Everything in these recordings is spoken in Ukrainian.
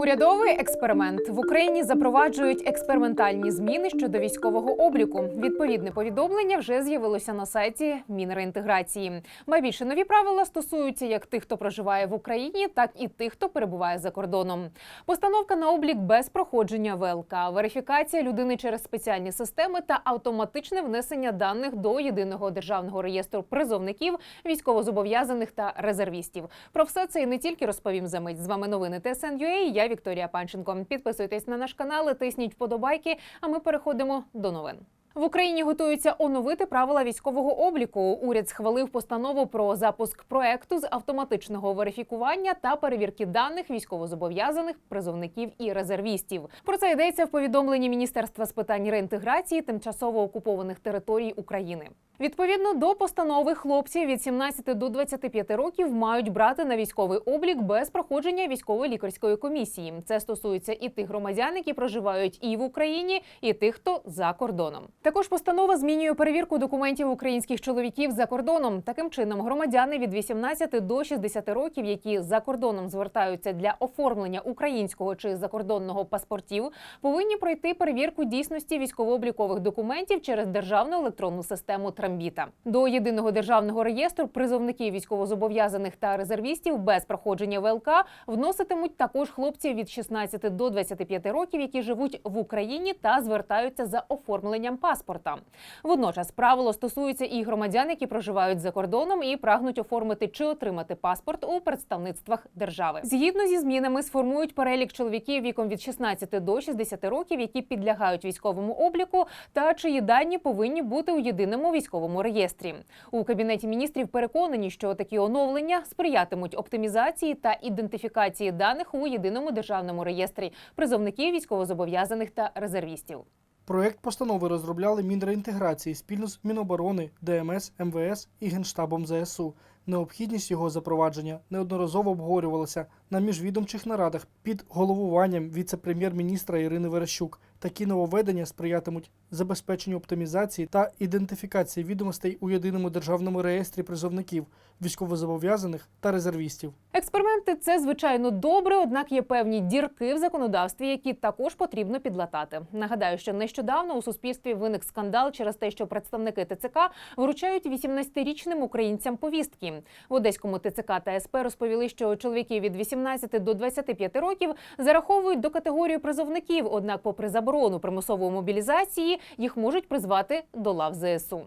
Урядовий експеримент в Україні запроваджують експериментальні зміни щодо військового обліку. Відповідне повідомлення вже з'явилося на сайті Мінреінтеграції. Найбільше нові правила стосуються як тих, хто проживає в Україні, так і тих, хто перебуває за кордоном. Постановка на облік без проходження ВЛК, верифікація людини через спеціальні системи та автоматичне внесення даних до єдиного державного реєстру призовників, військовозобов'язаних та резервістів. Про все це і не тільки розповім за мить. З вами новини ТСН.UA, Я Вікторія Панченко. Підписуйтесь на наш канал, тисніть вподобайки. А ми переходимо до новин. В Україні готуються оновити правила військового обліку. Уряд схвалив постанову про запуск проекту з автоматичного верифікування та перевірки даних військовозобов'язаних, призовників і резервістів. Про це йдеться в повідомленні Міністерства з питань реінтеграції тимчасово окупованих територій України. Відповідно до постанови, хлопці від 17 до 25 років мають брати на військовий облік без проходження військової лікарської комісії. Це стосується і тих громадян, які проживають і в Україні, і тих, хто за кордоном. Також постанова змінює перевірку документів українських чоловіків за кордоном. Таким чином, громадяни від 18 до 60 років, які за кордоном звертаються для оформлення українського чи закордонного паспортів, повинні пройти перевірку дійсності військово-облікових документів через державну електронну систему Трамбіта. До єдиного державного реєстру призовників військовозобов'язаних та резервістів без проходження ВЛК вноситимуть також хлопці від 16 до 25 років, які живуть в Україні та звертаються за оформленням паспорта. Водночас правило стосується і громадян, які проживають за кордоном і прагнуть оформити чи отримати паспорт у представництвах держави. Згідно зі змінами сформують перелік чоловіків віком від 16 до 60 років, які підлягають військовому обліку, та чиї дані повинні бути у єдиному військовому реєстрі. У кабінеті міністрів переконані, що такі оновлення сприятимуть оптимізації та ідентифікації даних у єдиному державному реєстрі призовників військовозобов'язаних та резервістів. Проект постанови розробляли Мінреінтеграції спільно з Міноборони, ДМС, МВС і Генштабом ЗСУ. Необхідність його запровадження неодноразово обговорювалася на міжвідомчих нарадах під головуванням віце-прем'єр-міністра Ірини Верещук. Такі нововведення сприятимуть забезпеченню оптимізації та ідентифікації відомостей у єдиному державному реєстрі призовників, військовозобов'язаних та резервістів. Експерименти це звичайно добре, однак є певні дірки в законодавстві, які також потрібно підлатати. Нагадаю, що нещодавно у суспільстві виник скандал через те, що представники ТЦК вручають 18-річним українцям повістки. В одеському ТЦК та СП розповіли, що чоловіки від 18 до 25 років зараховують до категорії призовників. Однак, попри заборону примусової мобілізації, їх можуть призвати до лав ЗСУ.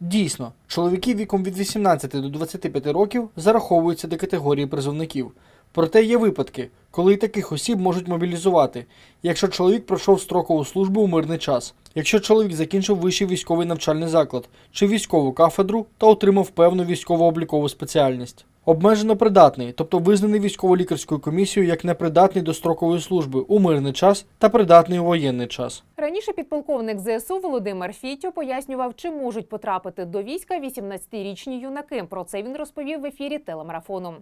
Дійсно, чоловіки віком від 18 до 25 років зараховуються до категорії призовників. Проте є випадки, коли і таких осіб можуть мобілізувати, якщо чоловік пройшов строкову службу у мирний час, якщо чоловік закінчив вищий військовий навчальний заклад чи військову кафедру та отримав певну військово-облікову спеціальність. Обмежено придатний, тобто визнаний військово-лікарською комісією як непридатний до строкової служби у мирний час та придатний у воєнний час. Раніше підполковник ЗСУ Володимир Фітьо пояснював, чи можуть потрапити до війська 18-річні юнаки. Про це він розповів в ефірі телемарафону.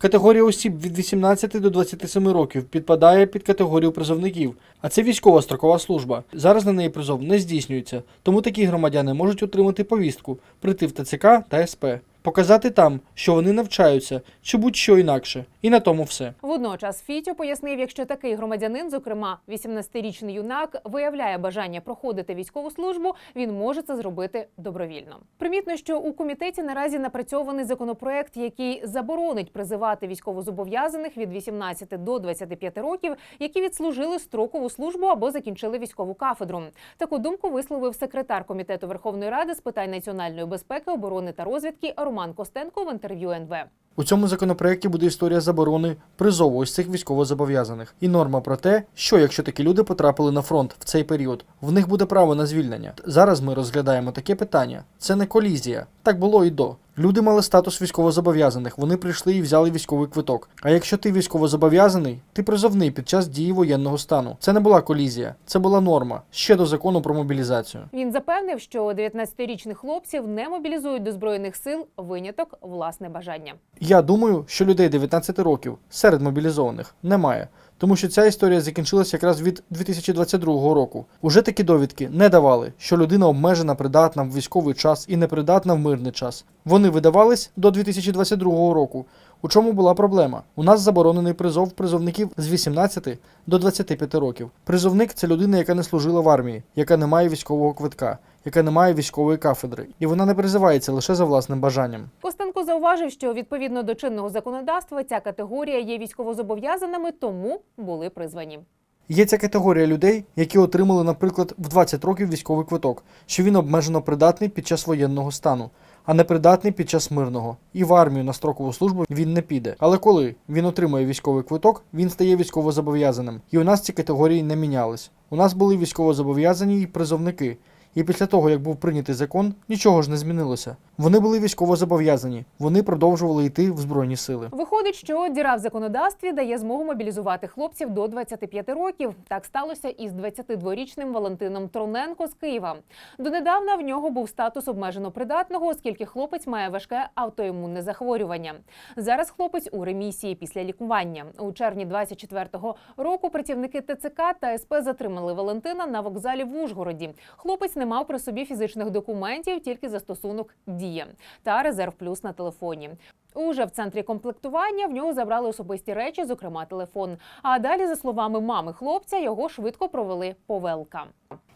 Категорія осіб від 18 до 27 років підпадає під категорію призовників, а це військова строкова служба. Зараз на неї призов не здійснюється, тому такі громадяни можуть отримати повістку, прийти в ТЦК та СП, показати там, що вони навчаються, чи будь-що інакше. І на тому все. Водночас Фітьо пояснив, якщо такий громадянин, зокрема 18-річний юнак, виявляє бажання проходити військову службу, він може це зробити добровільно. Примітно, що у комітеті наразі напрацьований законопроект, який заборонить призивати військовозобов'язаних від 18 до 25 років, які відслужили строкову службу або закінчили військову кафедру. Таку думку висловив секретар комітету Верховної Ради з питань національної безпеки, оборони та розвідки Роман Костенко в інтерв'ю НВ. У цьому законопроекті буде історія заборони призову ось цих військовозобов'язаних і норма про те, що якщо такі люди потрапили на фронт в цей період, в них буде право на звільнення. Зараз ми розглядаємо таке питання. Це не колізія. Так було і до. Люди мали статус військовозобов'язаних, вони прийшли і взяли військовий квиток. А якщо ти військовозобов'язаний, ти призовний під час дії воєнного стану. Це не була колізія, це була норма ще до закону про мобілізацію. Він запевнив, що 19-річних хлопців не мобілізують до збройних сил виняток власне бажання. Я думаю, що людей 19 років серед мобілізованих немає, тому що ця історія закінчилася якраз від 2022 року. Уже такі довідки не давали, що людина обмежена придатна в військовий час і непридатна в мирний час. Вони видавались до 2022 року. У чому була проблема? У нас заборонений призов призовників з 18 до 25 років. Призовник це людина, яка не служила в армії, яка не має військового квитка, яка не має військової кафедри, і вона не призивається лише за власним бажанням. Костенко зауважив, що відповідно до чинного законодавства ця категорія є військовозобов'язаними, тому були призвані. Є ця категорія людей, які отримали, наприклад, в 20 років військовий квиток, що він обмежено придатний під час воєнного стану, а не придатний під час мирного. І в армію на строкову службу він не піде. Але коли він отримує військовий квиток, він стає військовозобов'язаним. І у нас ці категорії не мінялись. У нас були військовозобов'язані і призовники. І після того, як був прийнятий закон, нічого ж не змінилося. Вони були військовозобов'язані, вони продовжували йти в збройні сили. Виходить, що діра в законодавстві дає змогу мобілізувати хлопців до 25 років. Так сталося із 22-річним Валентином Троненко з Києва. Донедавна в нього був статус обмежено придатного, оскільки хлопець має важке автоімунне захворювання. Зараз хлопець у ремісії після лікування. У червні 24-го року працівники ТЦК та СП затримали Валентина на вокзалі в Ужгороді. Хлопець не мав при собі фізичних документів, тільки застосунок дія та резерв плюс на телефоні. Уже в центрі комплектування в нього забрали особисті речі, зокрема телефон. А далі, за словами мами хлопця, його швидко провели по ВЛК.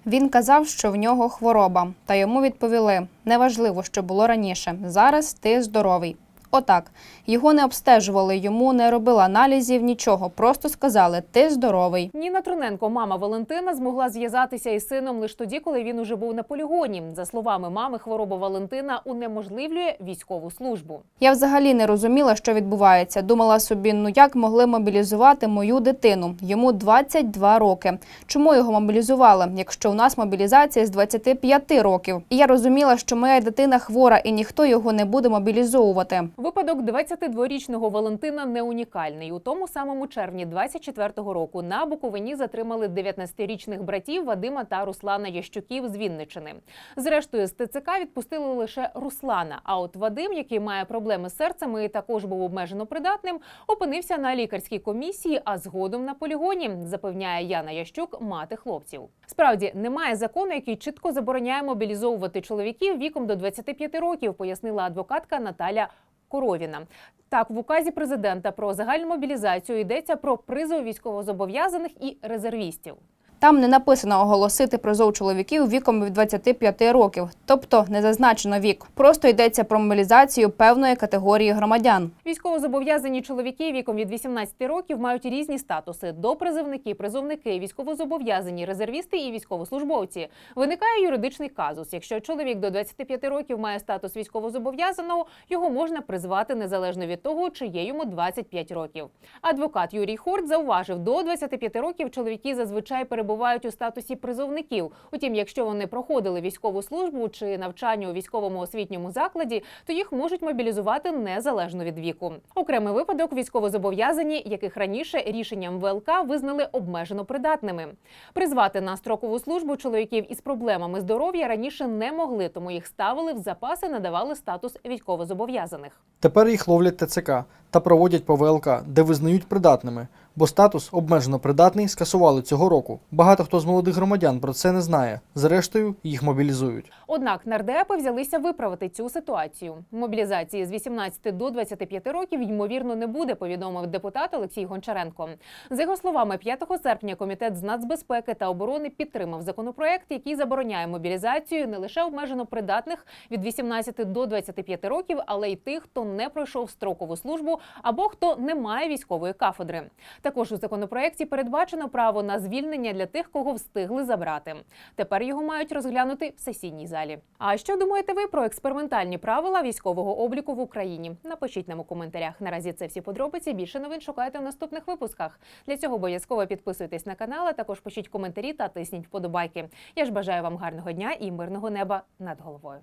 Він казав, що в нього хвороба, та йому відповіли: неважливо, що було раніше. Зараз ти здоровий. Отак. Його не обстежували, йому не робили аналізів, нічого. Просто сказали: ти здоровий. Ніна Троненко, мама Валентина, змогла зв'язатися із сином лише тоді, коли він уже був на полігоні. За словами мами, хвороба Валентина унеможливлює військову службу. Я взагалі не розуміла, що відбувається. Думала собі, ну як могли мобілізувати мою дитину? Йому 22 роки. Чому його мобілізували, якщо у нас мобілізація з 25 років? І я розуміла, що моя дитина хвора, і ніхто його не буде мобілізовувати. Випадок 22-річного Валентина не унікальний. У тому самому червні 24-го року на Буковині затримали 19-річних братів Вадима та Руслана Ящуків з Вінничини. Зрештою, з ТЦК відпустили лише Руслана. А от Вадим, який має проблеми з серцем і також був обмежено придатним, опинився на лікарській комісії, а згодом на полігоні, запевняє Яна Ящук, мати хлопців. Справді немає закону, який чітко забороняє мобілізовувати чоловіків віком до 25 років, пояснила адвокатка Наталя Коровіна. Так, в указі президента про загальну мобілізацію йдеться про призов військовозобов'язаних і резервістів. Там не написано оголосити призов чоловіків віком від 25 років, тобто не зазначено вік. Просто йдеться про мобілізацію певної категорії громадян. Військовозобов'язані чоловіки віком від 18 років мають різні статуси: допризовники, призовники, військовозобов'язані, резервісти і військовослужбовці. Виникає юридичний казус. Якщо чоловік до 25 років має статус військовозобов'язаного, його можна призвати незалежно від того, чи є йому 25 років. Адвокат Юрій Хорт зауважив, до 25 років чоловіки зазвичай перебувають у статусі призовників. Утім, якщо вони проходили військову службу чи навчання у військовому освітньому закладі, то їх можуть мобілізувати незалежно від віку. Окремий випадок військовозобов'язані, яких раніше рішенням ВЛК визнали обмежено придатними. Призвати на строкову службу чоловіків із проблемами здоров'я раніше не могли, тому їх ставили в запаси, надавали статус військовозобов'язаних. Тепер їх ловлять ТЦК та проводять по ВЛК, де визнають придатними, бо статус обмежено придатний скасували цього року. Багато хто з молодих громадян про це не знає. Зрештою, їх мобілізують. Однак нардепи взялися виправити цю ситуацію. Мобілізації з 18 до 25 років ймовірно не буде, повідомив депутат Олексій Гончаренко. За його словами, 5 серпня комітет з нацбезпеки та оборони підтримав законопроект, який забороняє мобілізацію не лише обмежено придатних від 18 до 25 років, але й тих, хто не пройшов строкову службу або хто не має військової кафедри. Також у законопроекті передбачено право на звільнення для тих, кого встигли забрати. Тепер його мають розглянути в сесійній залі. А що думаєте ви про експериментальні правила військового обліку в Україні? Напишіть нам у коментарях. Наразі це всі подробиці. Більше новин шукайте в наступних випусках. Для цього обов'язково підписуйтесь на канал, а також пишіть коментарі та тисніть вподобайки. Я ж бажаю вам гарного дня і мирного неба над головою.